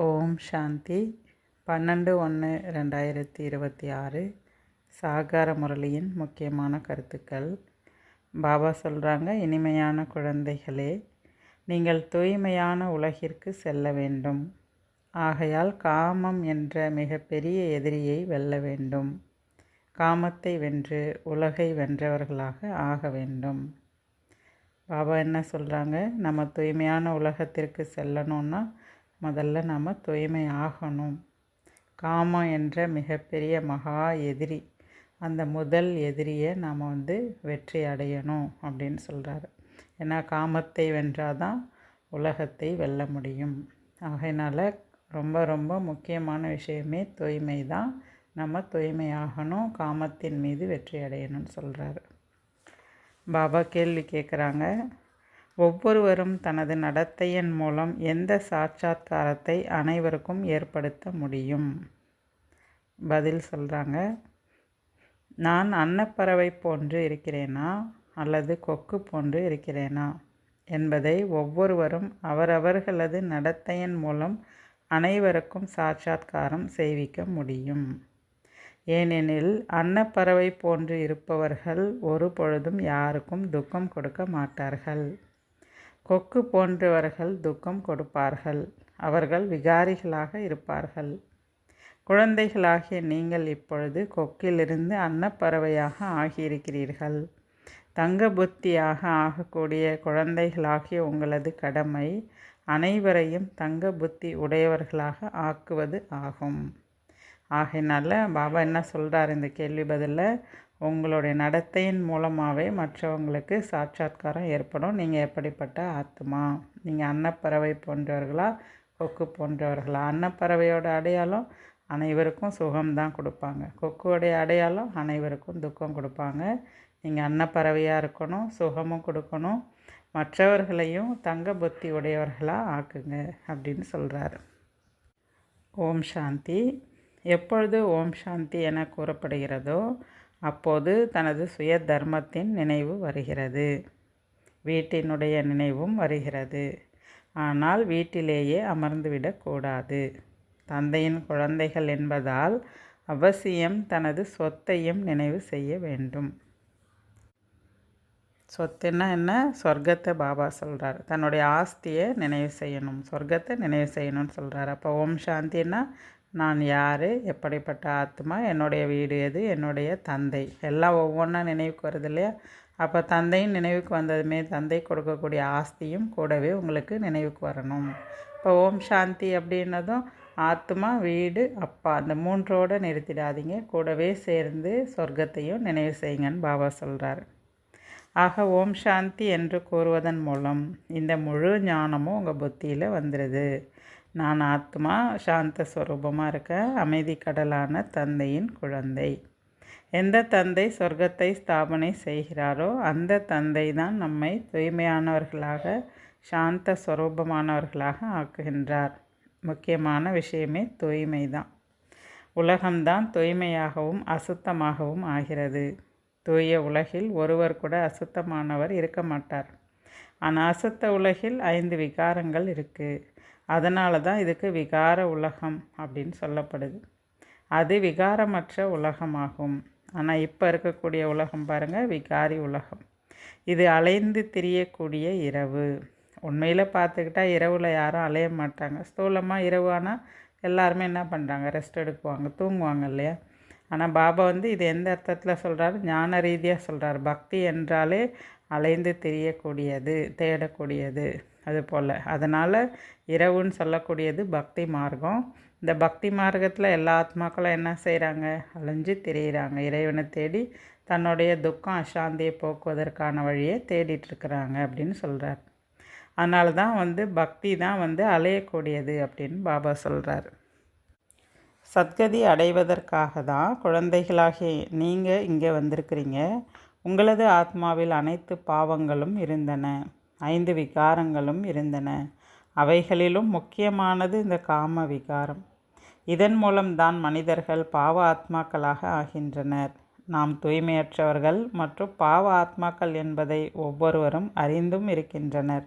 ஓம் சாந்தி. பன்னெண்டு ஒன்று ரெண்டாயிரத்தி இருபத்தி ஆறு. சாகார முரளியின் முக்கியமான கருத்துக்கள். பாபா சொல்கிறாங்க இனிமையான குழந்தைகளே நீங்கள் தூய்மையான உலகிற்கு செல்ல வேண்டும். ஆகையால் காமம் என்ற மிகப்பெரிய எதிரியை வெல்ல வேண்டும். காமத்தை வென்று உலகை வென்றவர்களாக ஆக வேண்டும். பாபா என்ன சொல்கிறாங்க நம்ம தூய்மையான உலகத்திற்கு செல்லணுன்னா முதல்ல நம்ம தூய்மை ஆகணும் காமம் என்ற மிகப்பெரிய மகா எதிரி. அந்த முதல் எதிரியை நாம் வந்து வெற்றி அடையணும் அப்படின்னு சொல்கிறாரு ஏன்னா காமத்தை வென்றாதான் உலகத்தை வெல்ல முடியும். ஆகையினால் ரொம்ப ரொம்ப முக்கியமான விஷயமே தூய்மை தான் நம்ம தூய்மையாகணும் காமத்தின் மீது வெற்றி அடையணும்னு சொல்கிறாரு பாபா கேள்வி கேட்குறாங்க ஒவ்வொருவரும் தனது நடத்தையின் மூலம் எந்த சாட்சாத்காரத்தை அனைவருக்கும் ஏற்படுத்த முடியும்? பதில் சொல்கிறாங்க நான் அன்னப்பறவை போன்று இருக்கிறேனா? அல்லது கொக்கு போன்று இருக்கிறேனா? என்பதை ஒவ்வொருவரும் அவரவர்களது நடத்தையின் மூலம் அனைவருக்கும் சாட்சாத்காரம் செய்விக்க முடியும். ஏனெனில் அன்னப்பறவை போன்று இருப்பவர்கள் ஒரு பொழுதும் யாருக்கும் துக்கம் கொடுக்க மாட்டார்கள். கொக்கு போன்றவர்கள் துக்கம் கொடுப்பார்கள். அவர்கள் விகாரிகளாக இருப்பார்கள். குழந்தைகளாகிய நீங்கள் இப்பொழுது கொக்கிலிருந்து அன்னப்பறவையாக ஆகியிருக்கிறீர்கள். தங்க புத்தியாக ஆகக்கூடிய குழந்தைகளாகிய உங்களது கடமை அனைவரையும் தங்க புத்தி உடையவர்களாக ஆக்குவது ஆகும். ஆகையினால பாபா என்ன சொல்கிறார் இந்த கேள்வி பதிலில் உங்களுடைய நடத்தையின் மூலமாகவே மற்றவங்களுக்கு சாட்சாத்காரம் ஏற்படும். நீங்கள் எப்படிப்பட்ட ஆத்மா? நீங்கள் அன்னப்பறவை போன்றவர்களா? கொக்கு போன்றவர்களா? அன்னப்பறவையோட அடையாளம் அனைவருக்கும் சுகம்தான் கொடுப்பாங்க. கொக்குவோடைய அடையாளம் அனைவருக்கும் துக்கம் கொடுப்பாங்க. நீங்கள் அன்னப்பறவையாக இருக்கணும் சுகமும் கொடுக்கணும். மற்றவர்களையும் தங்க புத்தி உடையவர்களாக ஆக்குங்க அப்படின்னு சொல்கிறாரு ஓம் சாந்தி. எப்பொழுது ஓம் சாந்தி என கூறப்படுகிறதோ அப்போது தனது சுய தர்மத்தின் நினைவு வருகிறது. வீட்டினுடைய நினைவும் வருகிறது. ஆனால் வீட்டிலேயே அமர்ந்துவிடக்கூடாது தந்தையின் குழந்தைகள் என்பதால் அவசியம் தனது சொத்தையும் நினைவு செய்ய வேண்டும். சொத்துன்னா என்ன? சொர்க்கத்தை பாபா சொல்கிறார் தன்னுடைய ஆஸ்தியை நினைவு செய்யணும். சொர்க்கத்தை நினைவு செய்யணும்னு சொல்கிறார் அப்போ ஓம் சாந்தின்னா நான் யார் எப்படிப்பட்ட ஆத்மா என்னுடைய வீடு எது என்னுடைய தந்தை. எல்லாம் ஒவ்வொன்றா நினைவுக்கு வருது இல்லையா? அப்போ தந்தையும் நினைவுக்கு வந்ததுமே தந்தை கொடுக்கக்கூடிய ஆஸ்தியும் கூடவே உங்களுக்கு நினைவுக்கு வரணும். இப்போ ஓம் சாந்தி அப்படின்னதும் ஆத்மா வீடு அப்பா. அந்த மூன்றோடு நிறுத்திடாதீங்க. கூடவே சேர்ந்து சொர்க்கத்தையும் நினைவு செய்யுங்கன்னு பாபா சொல்கிறார் ஆக ஓம் சாந்தி என்று கூறுவதன் மூலம் இந்த முழு ஞானமும் உங்கள் புத்தியில் வந்துடுது நான் ஆத்மா சாந்த ஸ்வரூபமாக இருக்க அமைதி கடலான தந்தையின் குழந்தை. எந்த தந்தை சொர்க்கத்தை ஸ்தாபனை செய்கிறாரோ அந்த தந்தை தான் நம்மை தூய்மையானவர்களாக சாந்த ஸ்வரூபமானவர்களாக ஆக்குகின்றார். முக்கியமான விஷயமே தூய்மை தான். உலகம்தான் தூய்மையாகவும் அசுத்தமாகவும் ஆகிறது. தூய உலகில் ஒருவர் கூட அசுத்தமானவர் இருக்க மாட்டார். ஆனால் அசுத்த உலகில் ஐந்து விகாரங்கள் இருக்குது அதனால தான் இதுக்கு விகார உலகம் அப்படின்னு சொல்லப்படுது. அது விகாரமற்ற உலகமாகும். ஆனால் இப்போ இருக்கக்கூடிய உலகம் பாருங்கள் விகாரி உலகம். இது அலைந்து திரியக்கூடிய இரவு. உண்மையில் பார்த்துக்கிட்டா இரவில் யாரும் அலைய மாட்டாங்க. ஸ்தூலமாக இரவு ஆனால் எல்லாருமே என்ன பண்ணுறாங்க ரெஸ்ட் எடுக்குவாங்க தூங்குவாங்க இல்லையா? ஆனால் பாபா வந்து இது எந்த அர்த்தத்தில் சொல்கிறாரு ஞான ரீதியாக சொல்கிறார் பக்தி என்றாலே அலைந்து தெரியக்கூடியது தேடக்கூடியது. அது போல். அதனால் இரவுன்னு சொல்லக்கூடியது பக்தி மார்க்கம். இந்த பக்தி மார்க்கத்தில் எல்லா ஆத்மாக்களும் என்ன செய்கிறாங்க அலைஞ்சு திரியிறாங்க. இறைவனை தேடி தன்னுடைய துக்கம் அசாந்தியை போக்குவதற்கான வழியை தேடிட்டுருக்குறாங்க அப்படின்னு சொல்கிறார் அதனால தான் வந்து பக்தி தான் வந்து அலையக்கூடியது அப்படின்னு பாபா சொல்கிறார் சத்கதி அடைவதற்காக தான் குழந்தைகளாகிய நீங்கள் இங்கே வந்திருக்கிறீங்க. உங்களது ஆத்மாவில் அனைத்து பாவங்களும் இருந்தன. ஐந்து விகாரங்களும் இருந்தன. அவைகளிலும் முக்கியமானது இந்த காம விகாரம். இதன் மூலம்தான் மனிதர்கள் பாவ ஆத்மாக்களாக ஆகின்றனர். நாம் தூய்மையற்றவர்கள் மற்றும் பாவ ஆத்மாக்கள் என்பதை ஒவ்வொருவரும் அறிந்தும் இருக்கின்றனர்.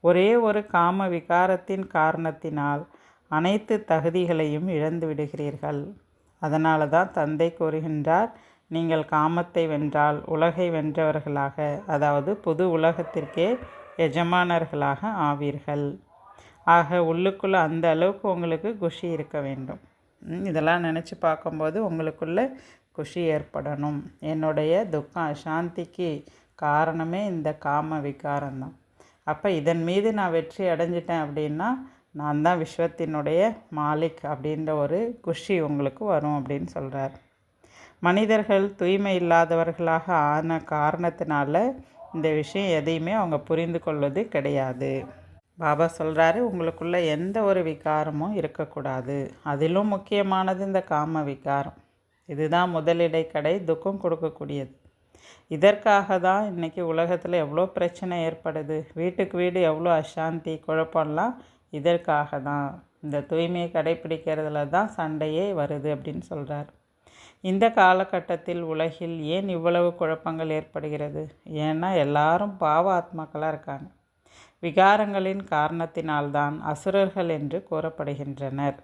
ஒரே ஒரு காம விகாரத்தின் காரணத்தினால் அனைத்து தகுதிகளையும் இழந்து விடுகிறீர்கள் அதனால தான் தந்தை கூறுகின்றார் நீங்கள் காமத்தை வென்றால் உலகை வென்றவர்களாக அதாவது புது உலகத்திற்கே எஜமானர்களாக ஆவீர்கள். ஆக உள்ளுக்குள்ளே அந்த அளவுக்கு உங்களுக்கு குஷி இருக்க வேண்டும். இதெல்லாம் நினச்சி பார்க்கும்போது உங்களுக்குள்ள குஷி ஏற்படணும். என்னுடைய துக்கம் அசாந்திக்கு காரணமே இந்த காம விகாரம்தான். அப்போ இதன் மீது நான் வெற்றி அடைஞ்சிட்டேன் அப்படின்னா நான் தான் விஸ்வத்தினுடைய மாலிக் அப்படின்ற ஒரு குஷி உங்களுக்கு வரும் அப்படின்னு சொல்கிறார் மனிதர்கள் தூய்மை இல்லாதவர்களாக ஆன காரணத்தினால இந்த விஷயம் எதையுமே அவங்க புரிந்து கொள்வது கிடையாது. பாபா சொல்கிறாரு உங்களுக்குள்ள எந்த ஒரு விகாரமும் இருக்கக்கூடாது. அதிலும் முக்கியமானது இந்த காம விகாரம். இதுதான் முதலிடை கடை துக்கம் கொடுக்கக்கூடியது. இதற்காக தான் இன்றைக்கி உலகத்தில் எவ்வளோ பிரச்சனை ஏற்படுது. வீட்டுக்கு வீடு எவ்வளோ அசாந்தி குழப்பம்லாம் இதற்காக தான். இந்த தூய்மையை கடைப்பிடிக்கிறதுல தான் சண்டையே வருது அப்படின்னு சொல்கிறார் இந்த காலகட்டத்தில் உலகில் ஏன் இவ்வளவு குழப்பங்கள் ஏற்படுகிறது? ஏன்னா எல்லாரும் பாவ ஆத்மாக்களாக இருக்காங்க. விகாரங்களின் காரணத்தினால்தான் அசுரர்கள் என்று கூறப்படுகின்றனர்.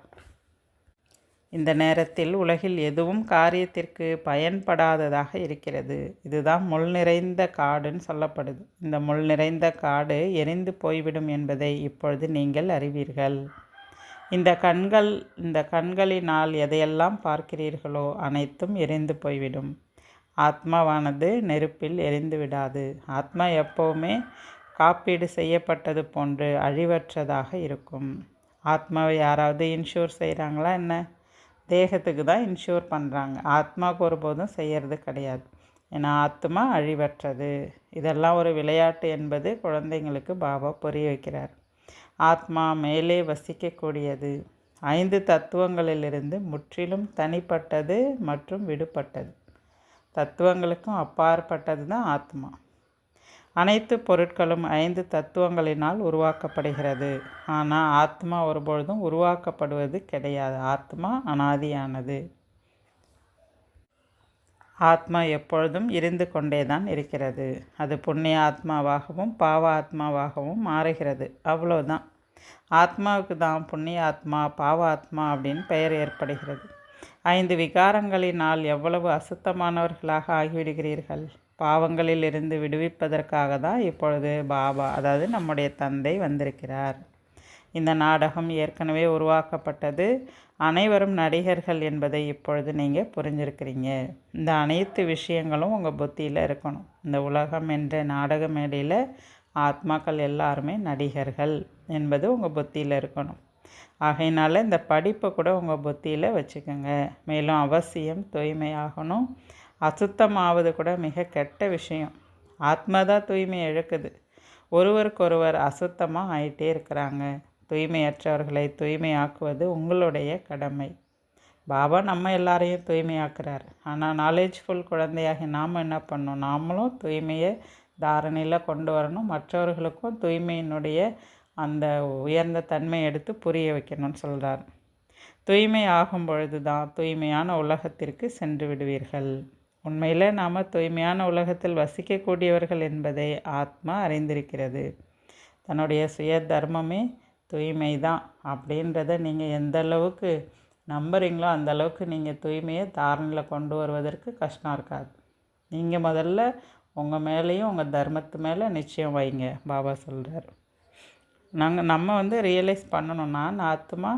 இந்த நேரத்தில் உலகில் எதுவும் காரியத்திற்கு பயன்படாததாக இருக்கிறது. இதுதான் முள் நிறைந்த காடுன்னு சொல்லப்படுது. இந்த முள் நிறைந்த காடு எரிந்து போய்விடும் என்பதை இப்பொழுது நீங்கள் அறிவீர்கள். இந்த கண்கள் இந்த கண்களினால் எதையெல்லாம் பார்க்கிறீர்களோ அனைத்தும் எரிந்து போய்விடும். ஆத்மாவானது நெருப்பில் எரிந்து விடாது. ஆத்மா எப்போவுமே காப்பீடு செய்யப்பட்டது போன்று அழிவற்றதாக இருக்கும். ஆத்மாவை யாராவது இன்ஷூர் செய்கிறாங்களா என்ன? தேகத்துக்கு தான் இன்ஷூர் பண்ணுறாங்க ஆத்மாவுக்கு ஒருபோதும் செய்கிறது கிடையாது. ஏன்னா ஆத்மா அழிவற்றது. இதெல்லாம் ஒரு விளையாட்டு என்பது குழந்தைங்களுக்கு பாபா புரிய வைக்கிறார். ஆத்மா மேலே வசிக்கக்கூடியது. ஐந்து தத்துவங்களிலிருந்து முற்றிலும் தனிப்பட்டது மற்றும் விடுபட்டது. தத்துவங்களுக்கும் அப்பாற்பட்டது தான் ஆத்மா. அனைத்து பொருட்களும் ஐந்து தத்துவங்களினால் உருவாக்கப்படுகிறது. ஆனால் ஆத்மா ஒருபொழுதும் உருவாக்கப்படுவது கிடையாது. ஆத்மா அனாதியானது. ஆத்மா எப்பொழுதும் இருந்து கொண்டே தான் இருக்கிறது. அது புண்ணிய ஆத்மாவாகவும் பாவ ஆத்மாவாகவும் மாறுகிறது. அவ்வளோதான் ஆத்மாவுக்கு தான் புண்ணிய ஆத்மா பாவ ஆத்மா அப்படின்னு பெயர் ஏற்படுகிறது. ஐந்து விகாரங்களினால் எவ்வளவு அசுத்தமானவர்களாக ஆகிவிடுகிறீர்கள்? பாவங்களில் இருந்து விடுவிப்பதற்காக தான் இப்பொழுது பாபா அதாவது நம்முடைய தந்தை வந்திருக்கிறார். இந்த நாடகம் ஏற்கனவே உருவாக்கப்பட்டது. அனைவரும் நடிகர்கள் என்பதை இப்பொழுது நீங்கள் புரிஞ்சிருக்கிறீங்க. இந்த அனைத்து விஷயங்களும் உங்கள் புத்தியில் இருக்கணும். இந்த உலகம் என்ற நாடக மேடையில் ஆத்மாக்கள் எல்லாருமே நடிகர்கள் என்பது உங்கள் புத்தியில் இருக்கணும். ஆகையினால இந்த படிப்பை கூட உங்கள் புத்தியில் வச்சுக்கோங்க. மேலும் அவசியம் தூய்மையாகணும். அசுத்தமாவது கூட மிக கெட்ட விஷயம். ஆத்மா தான் தூய்மை இழக்குது. ஒருவருக்கொருவர் அசுத்தமாக ஆயிட்டே இருக்கிறாங்க. தூய்மையற்றவர்களை தூய்மையாக்குவது உங்களுடைய கடமை. பாபா நம்ம எல்லாரையும் தூய்மையாக்குறார். ஆனால் நாலேஜ்ஃபுல் குழந்தையாகி நாம் என்ன பண்ணோம் நாமளும் தூய்மையை தாரணையில் கொண்டு வரணும். மற்றவர்களுக்கும் தூய்மையினுடைய அந்த உயர்ந்த தன்மை எடுத்து புரிய வைக்கணும்னு சொல்கிறார் தூய்மை ஆகும் பொழுது தான் தூய்மையான உலகத்திற்கு சென்று விடுவீர்கள். உண்மையில் நாம் தூய்மையான உலகத்தில் வசிக்கக்கூடியவர்கள் என்பதை ஆத்மா அறிந்திருக்கிறது. தன்னுடைய சுய தர்மமே தூய்மை தான் அப்படின்றத நீங்கள் எந்த அளவுக்கு நம்புறீங்களோ அந்த அளவுக்கு நீங்கள் தூய்மையை தாரணையில் கொண்டு வருவதற்கு கஷ்டம் இருக்காது. நீங்கள் முதல்ல உங்கள் மேலேயும் உங்கள் தர்மத்து மேலே நிச்சயம் வைங்க பாபா சொல்கிறார் நாங்கள் நம்ம வந்து ரியலைஸ் பண்ணணும் நான் ஆத்மா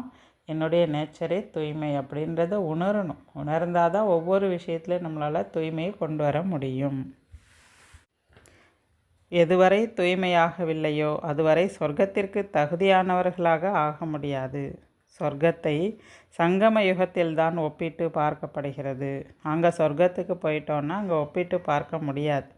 என்னுடைய நேச்சரே தூய்மை அப்படின்றத உணரணும். உணர்ந்தால் தான் ஒவ்வொரு விஷயத்துலையும் நம்மளால் தூய்மையை கொண்டு வர முடியும். எதுவரை தூய்மையாகவில்லையோ அதுவரை சொர்க்கத்திற்கு தகுதியானவர்களாக ஆக முடியாது. சொர்க்கத்தை சங்கம யுகத்தில் தான் ஒப்பிட்டு பார்க்கப்படுகிறது. அங்கே சொர்க்கத்துக்கு போயிட்டோன்னா அங்கே ஒப்பிட்டு பார்க்க முடியாது.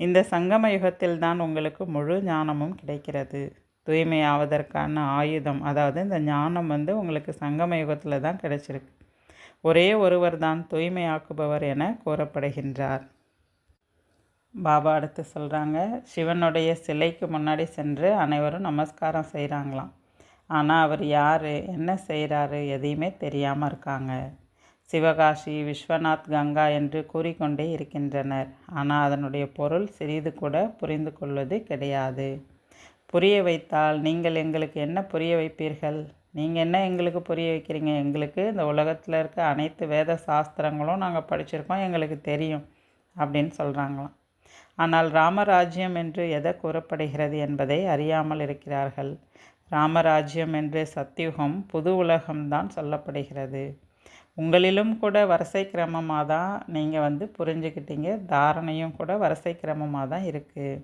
இந்த சங்கம யுகத்தில் தான் உங்களுக்கு முழு ஞானமும் கிடைக்கிறது. தூய்மையாவதற்கான ஆயுதம் அதாவது இந்த ஞானம் வந்து உங்களுக்கு சங்கம யுகத்தில் தான் கிடைச்சிருக்கு. ஒரே ஒருவர் தான் தூய்மையாக்குபவர் என கூறப்படுகின்றார். பாபா அடுத்து சொல்கிறாங்க சிவனுடைய சிலைக்கு முன்னாடி சென்று அனைவரும் நமஸ்காரம் செய்கிறாங்களாம் ஆனால் அவர் யார்? என்ன செய்கிறாரு எதையுமே தெரியாமல் இருக்காங்க. சிவகாசி விஸ்வநாத் கங்கா என்று கூறிக்கொண்டே இருக்கின்றனர். ஆனால் அதனுடைய பொருள் சிறிது கூட புரிந்து கொள்வது கிடையாது. புரிய வைத்தால் நீங்கள் எங்களுக்கு என்ன புரிய வைப்பீர்கள்? நீங்கள் என்ன எங்களுக்கு புரிய வைக்கிறீங்க? எங்களுக்கு இந்த உலகத்தில் இருக்க அனைத்து வேத சாஸ்திரங்களும் நாங்கள் படிச்சிருக்கோம் எங்களுக்கு தெரியும் அப்படின்னு சொல்கிறாங்களாம் ஆனால் ராமராஜ்யம் என்று எதை கூறப்படுகிறது என்பதை அறியாமல் இருக்கிறார்கள். ராமராஜ்யம் என்று சத்தியுகம் புது உலகம்தான் சொல்லப்படுகிறது. உங்களிலும் கூட வரிசை கிரமமாக தான் நீங்கள் வந்து புரிஞ்சுக்கிட்டீங்க. தாரணையும் கூட வரிசை கிரமமாக தான் இருக்குது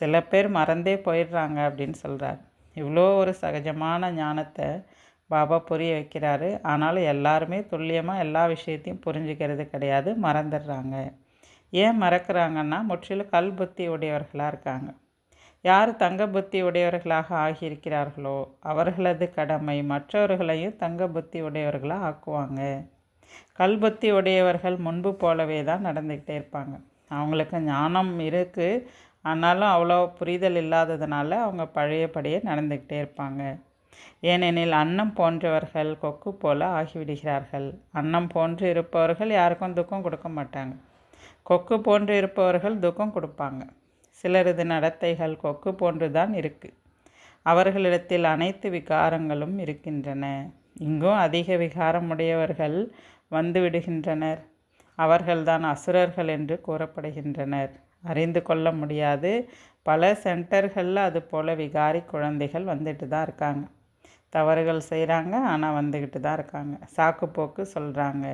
சில பேர் மறந்தே போயிடுறாங்க அப்படின்னு சொல்கிறார் இவ்வளோ ஒரு சகஜமான ஞானத்தை பாபா புரிய வைக்கிறாரு. ஆனாலும் எல்லாருமே துல்லியமாக எல்லா விஷயத்தையும் புரிஞ்சுக்கிறது கிடையாது. மறந்துடுறாங்க. ஏன் மறக்கிறாங்கன்னா முற்றிலும் கல் புத்தி உடையவர்களாக இருக்காங்க. யார் தங்க புத்தி உடையவர்களாக ஆகியிருக்கிறார்களோ அவர்களது கடமை மற்றவர்களையும் தங்க புத்தி உடையவர்களாக ஆக்குவாங்க. கல் புத்தி உடையவர்கள் முன்பு போலவே தான் நடந்துக்கிட்டே இருப்பாங்க. அவங்களுக்கு ஞானம் இருக்குது ஆனாலும் அவ்வளோ புரிதல் இல்லாததுனால அவங்க பழையபடியே நடந்துக்கிட்டே இருப்பாங்க. ஏனெனில் அன்னம் போன்றவர்கள் கொக்கு போல ஆகிவிடுகிறார்கள். அன்னம் போன்று இருப்பவர்கள் யாருக்கும் துக்கம் கொடுக்க மாட்டாங்க. கொக்கு போன்று இருப்பவர்கள் துக்கம் கொடுப்பாங்க. சிலரது நடத்தைகள் கொக்கு போன்று தான் இருக்குது அவர்களிடத்தில் அனைத்து விகாரங்களும் இருக்கின்றன. இங்கும் அதிக விகாரமுடையவர்கள் வந்து விடுகின்றனர். அவர்கள்தான் அசுரர்கள் என்று கூறப்படுகின்றனர். அறிந்து கொள்ள முடியாது. பல சென்டர்களில் அது போல் விகாரி குழந்தைகள் வந்துட்டு தான் இருக்காங்க. தவறுகள் செய்கிறாங்க ஆனால் வந்துக்கிட்டு தான் இருக்காங்க. சாக்குப்போக்கு சொல்கிறாங்க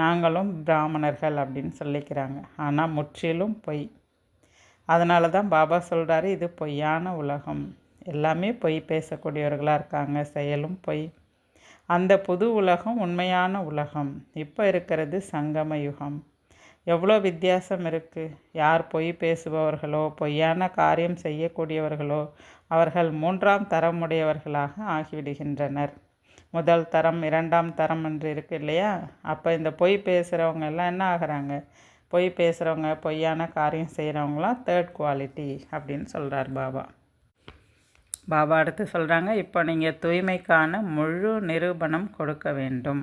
நாங்களும் பிராமணர்கள் அப்படின்னு சொல்லிக்கிறாங்க. ஆனால் முற்றிலும் பொய். அதனால தான் பாபா சொல்கிறாரு இது பொய்யான உலகம். எல்லாமே பொய் பேசக்கூடியவர்களாக இருக்காங்க. செயலும் பொய். அந்த புது உலகம் உண்மையான உலகம். இப்போ இருக்கிறது சங்கம யுகம். எவ்வளோ வித்தியாசம் இருக்குது யார் பொய் பேசுபவர்களோ பொய்யான காரியம் செய்யக்கூடியவர்களோ அவர்கள் மூன்றாம் தரமுடையவர்களாக ஆகிவிடுகின்றனர். முதல் தரம் இரண்டாம் தரம் என்று இருக்கு இல்லையா? அப்போ இந்த பொய் பேசுகிறவங்க எல்லாம் என்ன ஆகிறாங்க? பொய் பேசுகிறவங்க பொய்யான காரியம் செய்கிறவங்களாம் தேர்ட் குவாலிட்டி அப்படின்னு சொல்கிறார் பாபா. பாபா அடுத்து சொல்கிறாங்க இப்போ நீங்கள் தூய்மைக்கான முழு நிரூபணம் கொடுக்க வேண்டும்.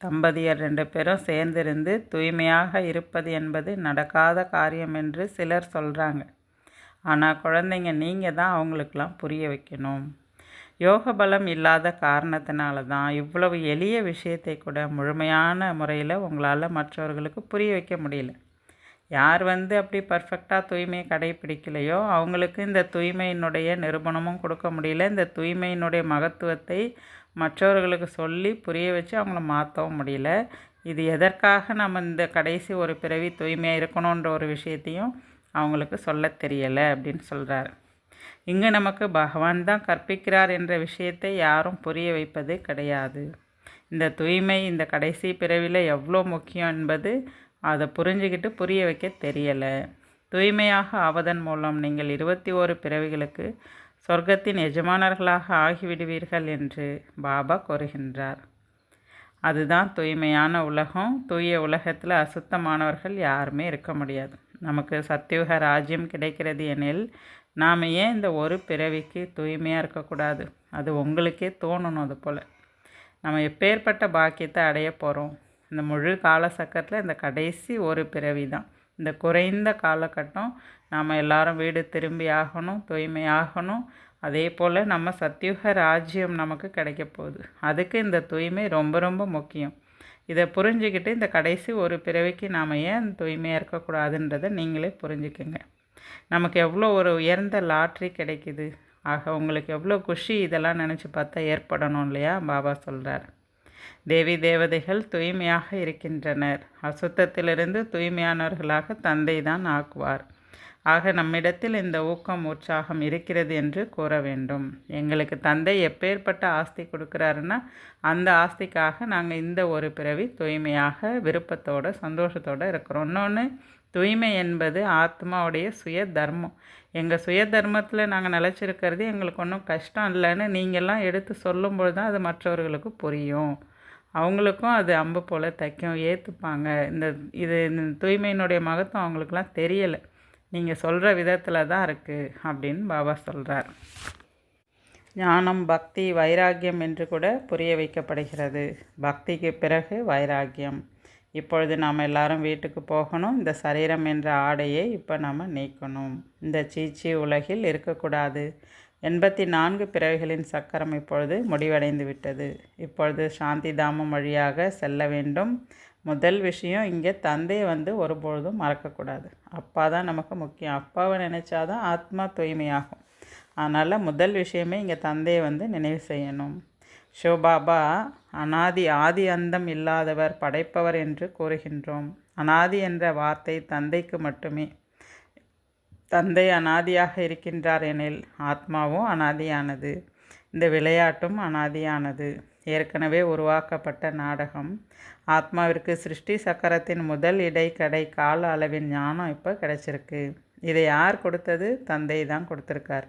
தம்பதியர் ரெண்டு பேரும் சேர்ந்திருந்து தூய்மையாக இருப்பது என்பது நடக்காத காரியம் என்று சிலர் சொல்கிறாங்க ஆனால் குழந்தைங்க நீங்கள் தான் அவங்களுக்கெல்லாம் புரிய வைக்கணும். யோக பலம் இல்லாத காரணத்தினால தான் இவ்வளவு எளிய விஷயத்தை கூட முழுமையான முறையில் உங்களால் மற்றவர்களுக்கு புரிய வைக்க முடியல. யார் வந்து அப்படி பர்ஃபெக்டாக தூய்மையை கடைப்பிடிக்கலையோ அவங்களுக்கு இந்த தூய்மையினுடைய நிரூபணமும் கொடுக்க முடியல. இந்த தூய்மையினுடைய மகத்துவத்தை மற்றவர்களுக்கு சொல்லி புரிய வச்சு அவங்கள மாற்றவும் முடியல. இது எதற்காக நம்ம இந்த கடைசி ஒரு பிறவி தூய்மையாக இருக்கணுன்ற ஒரு விஷயத்தையும் அவங்களுக்கு சொல்ல தெரியலை அப்படின்னு சொல்கிறார் இங்கு நமக்கு பகவான் தான் கற்பிக்கிறார் என்ற விஷயத்தை யாரும் புரிய வைப்பது கிடையாது. இந்த தூய்மை இந்த கடைசி பிறவியில் எவ்வளோ முக்கியம் என்பது அதை புரிஞ்சுக்கிட்டு புரிய வைக்க தெரியலை. தூய்மையாக ஆவதன் மூலம் நீங்கள் இருபத்தி ஓரு பிறவிகளுக்கு சொர்க்கத்தின் எஜமானர்களாக ஆகிவிடுவீர்கள் என்று பாபா கூறுகின்றார். அதுதான் தூய்மையான உலகம். தூய உலகத்தில் அசுத்தமானவர்கள் யாருமே இருக்க முடியாது. நமக்கு சத்தியுக ராஜ்யம் கிடைக்கிறது எனில் நாம் ஏன் இந்த ஒரு பிறவிக்கு தூய்மையாக இருக்கக்கூடாது? அது உங்களுக்கே தோணணும் அது போல். நம்ம எப்பேற்பட்ட பாக்கியத்தை அடைய போகிறோம் இந்த முழு காலசக்கரத்தில் இந்த கடைசி ஒரு பிறவி தான் இந்த குறைந்த காலகட்டம் நாம் எல்லாரும் வீடு திரும்பி ஆகணும் தூய்மையாகணும். அதே போல் நம்ம சத்தியுக ராஜ்யம் நமக்கு கிடைக்க போகுது. அதுக்கு இந்த தூய்மை ரொம்ப ரொம்ப முக்கியம். இதை புரிஞ்சுக்கிட்டு இந்த கடைசி ஒரு பிறவிக்கு நாம் ஏன் தூய்மையாக இருக்கக்கூடாதுன்றதை நீங்களே புரிஞ்சுக்கோங்க. நமக்கு எவ்வளோ ஒரு உயர்ந்த லாட்ரி கிடைக்குது. ஆக உங்களுக்கு எவ்வளோ குஷி இதெல்லாம் நினச்சி பார்த்தா ஏற்படணும் இல்லையா? பாபா சொல்கிறார் தேவி தேவதைகள் தூய்மையாக இருக்கின்றனர். அசுத்தத்திலிருந்து தூய்மையானவர்களாக தந்தை தான் ஆக்குவார். ஆக நம்மிடத்தில் இந்த ஊக்கம் உற்சாகம் இருக்கிறது என்று கூற வேண்டும். எங்களுக்கு தந்தை எப்பேற்பட்ட ஆஸ்தி கொடுக்குறாருன்னா அந்த ஆஸ்திக்காக நாங்கள் இந்த ஒரு பிறவி தூய்மையாக விருப்பத்தோடு சந்தோஷத்தோடு இருக்கிறோம். இன்னொன்று தூய்மை என்பது ஆத்மாவுடைய சுய தர்மம் எங்கள் சுய தர்மத்தில் நாங்கள் நிலச்சிருக்கிறது எங்களுக்கு ஒன்றும் கஷ்டம் இல்லைன்னு நீங்கள்லாம் எடுத்து சொல்லும்போது தான் அது மற்றவர்களுக்கு புரியும். அவங்களுக்கும் அது அம்பு போல் தைக்கும் ஏற்றுப்பாங்க இந்த இது இந்த தூய்மையினுடைய மகத்துவம் அவங்களுக்குலாம் தெரியலை. நீங்கள் சொல்கிற விதத்தில் தான் இருக்குது அப்படின்னு பாபா சொல்கிறார் ஞானம் பக்தி வைராக்கியம் என்று கூட புரிய வைக்கப்படுகிறது. பக்திக்கு பிறகு வைராக்கியம். இப்பொழுது நாம் எல்லாரும் வீட்டுக்கு போகணும். இந்த சரீரம் என்ற ஆடையை இப்போ நாம் நீக்கணும். இந்த சீச்சி உலகில் இருக்கக்கூடாது. எண்பத்தி நான்கு பிறவிகளின் சக்கரம் இப்பொழுது முடிவடைந்து விட்டது. இப்பொழுது சாந்தி தாமம் வழியாக செல்ல வேண்டும். முதல் விஷயம் இங்கே தந்தையை வந்து ஒருபொழுதும் மறக்கக்கூடாது. அப்பா தான் நமக்கு முக்கியம். அப்பாவை நினச்சா தான் ஆத்மா தூய்மையாகும். அதனால் முதல் விஷயமே இங்கே தந்தையை வந்து நினைவு செய்யணும். ஷோபாபா அனாதி ஆதி அந்தம் இல்லாதவர் படைப்பவர் என்று கூறுகின்றோம். அனாதி என்ற வார்த்தை தந்தைக்கு மட்டுமே. தந்தை அனாதியாக இருக்கின்றார் எனில் ஆத்மாவும் அனாதியானது. இந்த விளையாட்டும் அனாதியானது. ஏற்கனவே உருவாக்கப்பட்ட நாடகம். ஆத்மாவிற்கு சிருஷ்டி சக்கரத்தின் முதல் இடைக்கடை கால அளவின் ஞானம் இப்போ கிடைச்சிருக்கு. இதை யார் கொடுத்தது? தந்தை தான் கொடுத்துருக்கார்.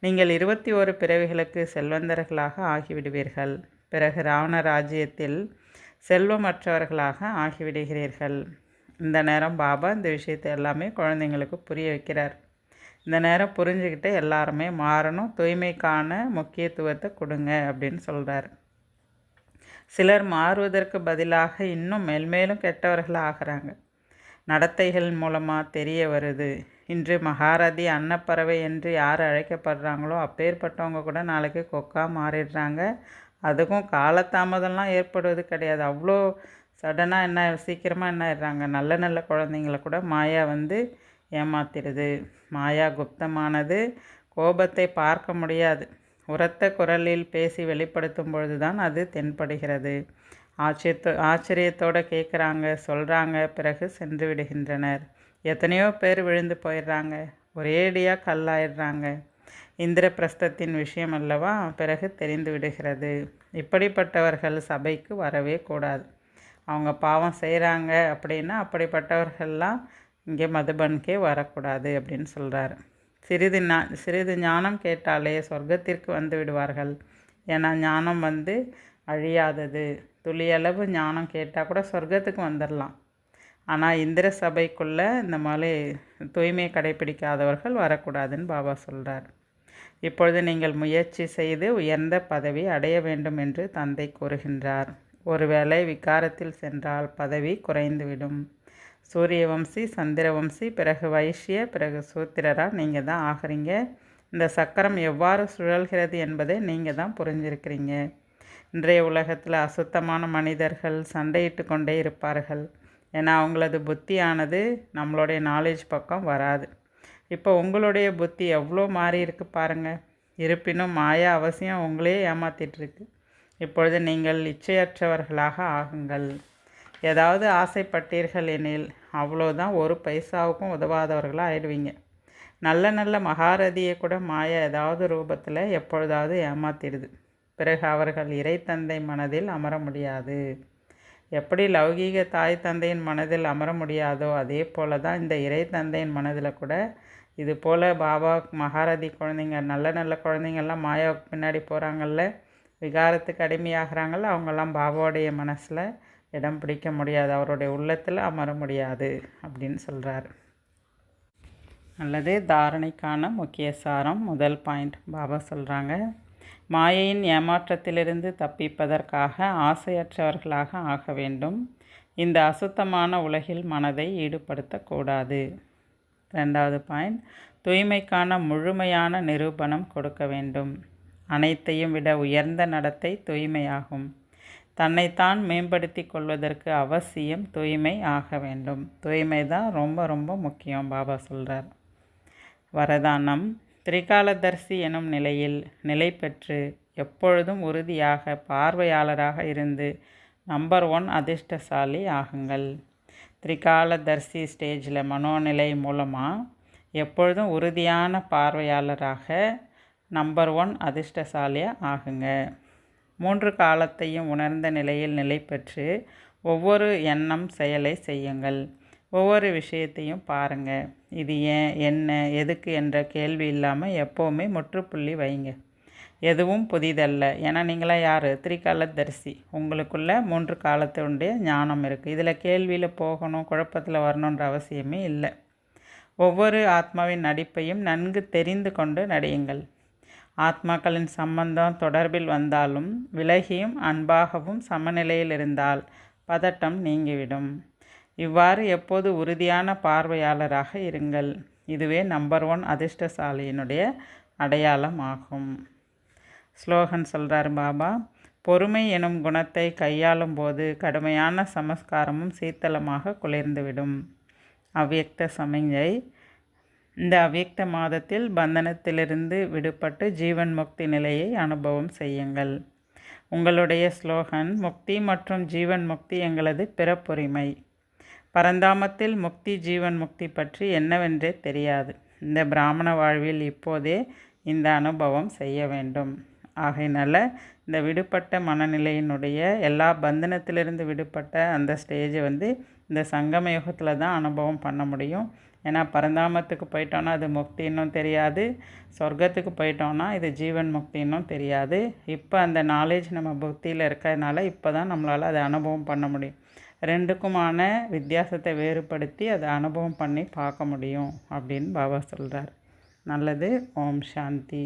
நீங்கள் இருபத்தி ஒரு பிறவிகளுக்கு செல்வந்தர்களாக ஆகிவிடுவீர்கள். பிறகு ராவண ராஜ்யத்தில் செல்வமற்றவர்களாக ஆகிவிடுகிறீர்கள். இந்த நேரம் பாபா இந்த விஷயத்தை எல்லாமே குழந்தைங்களுக்கு புரிய வைக்கிறார். இந்த நேரம் புரிஞ்சுக்கிட்டு எல்லாருமே மாறணும் தூய்மைக்கான முக்கியத்துவத்தை கொடுங்க அப்படின்னு சொல்கிறார் சிலர் மாறுவதற்கு பதிலாக இன்னும் மேல்மேலும் கெட்டவர்கள் ஆகிறாங்க நடத்தைகள் மூலமாக தெரிய வருது. இன்று மகாரதி அன்னப்பறவை என்று யார் அழைக்கப்படுறாங்களோ அப்பேற்பட்டவங்க கூட நாளைக்கு கொக்கா மாறிடுறாங்க. அதுக்கும் காலதாமதம்லாம் ஏற்படுவது கிடையாது. அவ்வளோ சடனாக என்ன சீக்கிரமாக என்ன ஆயிடுறாங்க? நல்ல நல்ல குழந்தைங்கள கூட மாயா வந்து ஏமாத்திடுது. மாயா குப்தமானது. கோபத்தை பார்க்க முடியாது. உரத்த குரலில் பேசி வெளிப்படுத்தும் பொழுது தான் அது தென்படுகிறது. ஆச்சரியத்தோ ஆச்சரியத்தோடு கேட்குறாங்க சொல்கிறாங்க பிறகு சென்று விடுகின்றனர். எத்தனையோ பேர் விழுந்து போயிடுறாங்க ஒரேடியாக கல்லாயிடுறாங்க. இந்திரபிரஸ்தத்தின் விஷயம் அல்லவா? பிறகு தெரிந்து விடுகிறது. இப்படிப்பட்டவர்கள் சபைக்கு வரவே கூடாது. அவங்க பாவம் செய்கிறாங்க அப்படின்னா அப்படிப்பட்டவர்கள்லாம் இங்கே மதுபனுக்கே வரக்கூடாது அப்படின்னு சொல்கிறாரு சிறிது சிறிது ஞானம் கேட்டாலே சொர்க்கத்திற்கு வந்து விடுவார்கள். ஏன்னா ஞானம் வந்து அழியாதது. துளியளவு ஞானம் கேட்டால் கூட சொர்க்கத்துக்கு வந்துடலாம் ஆனால் இந்திர சபைக்குள்ளே இந்த மாதிரி தூய்மையை கடைபிடிக்காதவர்கள் வரக்கூடாதுன்னு பாபா சொல்கிறார் இப்பொழுது நீங்கள் முயற்சி செய்து உயர்ந்த பதவி அடைய வேண்டும் என்று தந்தை கூறுகின்றார். ஒருவேளை விகாரத்தில் சென்றால் பதவி குறைந்துவிடும். சூரியவம்சி சந்திரவம்சி பிறகு வைஷ்ய பிறகு சூத்திரராக நீங்கள் தான் ஆகிறீங்க. இந்த சக்கரம் எவ்வாறு சுழல்கிறது என்பதை நீங்கள் தான் புரிஞ்சிருக்கிறீங்க. இன்றைய உலகத்தில் அசுத்தமான மனிதர்கள் சண்டையிட்டு கொண்டே இருப்பார்கள். ஏன்னா அவங்களது புத்தியானது நம்மளுடைய நாலேஜ் பக்கம் வராது. இப்போ உங்களுடைய புத்தி எவ்வளோ மாறி இருக்கு பாருங்கள் இருப்பினும் மாயா அவசியம் உங்களே ஏமாத்திட்டுருக்கு. இப்பொழுது நீங்கள் இச்சையற்றவர்களாக ஆகுங்கள். ஏதாவது ஆசைப்பட்டீர்கள் எனில் அவ்வளோதான் ஒரு பைசாவுக்கும் உதவாதவர்களாக ஆயிடுவீங்க. நல்ல நல்ல மகாரதியை கூட மாயா ஏதாவது ரூபத்தில் எப்பொழுதாவது ஏமாத்திடுது. பிறகு அவர்கள் இறை தந்தை மனதில் அமர முடியாது. எப்படி லௌகீக தாய் தந்தையின் மனதில் அமர முடியாதோ அதே போல தான் இந்த இறை தந்தையின் மனதில் கூட இது போல் பாபா மகாரதி குழந்தைங்க நல்ல நல்ல குழந்தைங்கள்லாம் மாயாவுக்கு பின்னாடி போகிறாங்கல்ல விகாரத்துக்கு அடிமையாகிறாங்கள அவங்கெல்லாம் பாபாவுடைய மனசில் இடம் பிடிக்க முடியாது. அவருடைய உள்ளத்தில் அமர முடியாது அப்படின்னு சொல்கிறார் அல்லது தாரணைக்கான முக்கிய சாரம் முதல் பாயிண்ட் பாபா சொல்கிறாங்க மாயையின் ஏமாற்றத்திலிருந்து தப்பிப்பதற்காக ஆசையற்றவர்களாக ஆக வேண்டும். இந்த அசுத்தமான உலகில் மனதை ஈடுபடுத்தக்கூடாது ரெண்டாவது பாயிண்ட் தூய்மைக்கான முழுமையான நிரூபணம் கொடுக்க வேண்டும். அனைத்தையும் விட உயர்ந்த நடத்தை தூய்மையாகும். தன்னைத்தான் மேம்படுத்தி கொள்வதற்கு அவசியம் தூய்மை ஆக வேண்டும். தூய்மை தான் ரொம்ப ரொம்ப முக்கியம் பாபா சொல்கிறார் வரதானம் திரிகாலதர்சி எனும் நிலையில் நிலை பெற்று எப்பொழுதும் உறுதியாக பார்வையாளராக இருந்து நம்பர் ஒன் அதிர்ஷ்டசாலி ஆகுங்கள். திரிகாலதர்சி ஸ்டேஜில் மனோநிலை மூலமாக எப்பொழுதும் உறுதியான பார்வையாளராக நம்பர் ஒன் அதிர்ஷ்டசாலியாக ஆகுங்க. மூன்று காலத்தையும் உணர்ந்த நிலையில் நிலை பெற்று ஒவ்வொரு எண்ணம் செயலை செய்யுங்கள். ஒவ்வொரு விஷயத்தையும் பாருங்கள் இது ஏன் என்ன எதுக்கு என்ற கேள்வி இல்லாமல் எப்போவுமே முற்றுப்புள்ளி வைங்க. எதுவும் புதிதல்ல. ஏன்னா நீங்களாம் யார்? திரிகாலதரிசி உங்களுக்குள்ள மூன்று காலத்தினுடைய ஞானம் இருக்குது இதில் கேள்வியில் போகணும் குழப்பத்தில் வரணுன்ற அவசியமே இல்லை. ஒவ்வொரு ஆத்மாவின் நடிப்பையும் நன்கு தெரிந்து கொண்டு நடியுங்கள். ஆத்மாக்களின் சம்பந்தம் தொடர்பில் வந்தாலும் விலகியும் அன்பாகவும் சமநிலையில் இருந்தால் பதட்டம் நீங்கிவிடும். இவ்வாறு எப்போது உறுதியான பார்வையாளராக இருங்கள். இதுவே நம்பர் ஒன் அதிர்ஷ்டசாலியினுடைய அடையாளமாகும். ஸ்லோகன் சொல்கிறார் பாபா பொறுமை எனும் குணத்தை கையாளும் போது கடுமையான சமஸ்காரமும் சீத்தளமாக குளிர்ந்துவிடும். அவ்யக்த சமிஞ்சை இந்த அவ்யக்த மாதத்தில் பந்தனத்திலிருந்து விடுபட்டு ஜீவன் முக்தி நிலையை அனுபவம் செய்யுங்கள். உங்களுடைய ஸ்லோகன் முக்தி மற்றும் ஜீவன் முக்தி எங்களது பிறப்புரிமை. பரந்தாமத்தில் முக்தி ஜீவன் முக்தி பற்றி என்னவென்றே தெரியாது. இந்த பிராமண வாழ்வில் இப்போதே இந்த அனுபவம் செய்ய வேண்டும். ஆகையினால இந்த விடுபட்ட மனநிலையினுடைய எல்லா பந்தனத்திலிருந்து விடுபட்ட அந்த ஸ்டேஜை வந்து இந்த சங்கம யுகத்தில் தான் அனுபவம் பண்ண முடியும். ஏன்னா பரந்தாமத்துக்கு போயிட்டோன்னா அது முக்தின்னும் தெரியாது. சொர்க்கத்துக்கு போயிட்டோன்னா இது ஜீவன் முக்தின்னும் தெரியாது. இப்போ அந்த நாலேஜ் நம்ம புக்தியில் இருக்கிறதுனால இப்போ தான் நம்மளால் அதை அனுபவம் பண்ண முடியும். ரெண்டுக்குமான வித்தியாசத்தை வேறுபடுத்தி அதை அனுபவம் பண்ணி பார்க்க முடியும் அப்படின்னு பாபா சொல்கிறார் நல்லது ஓம் சாந்தி.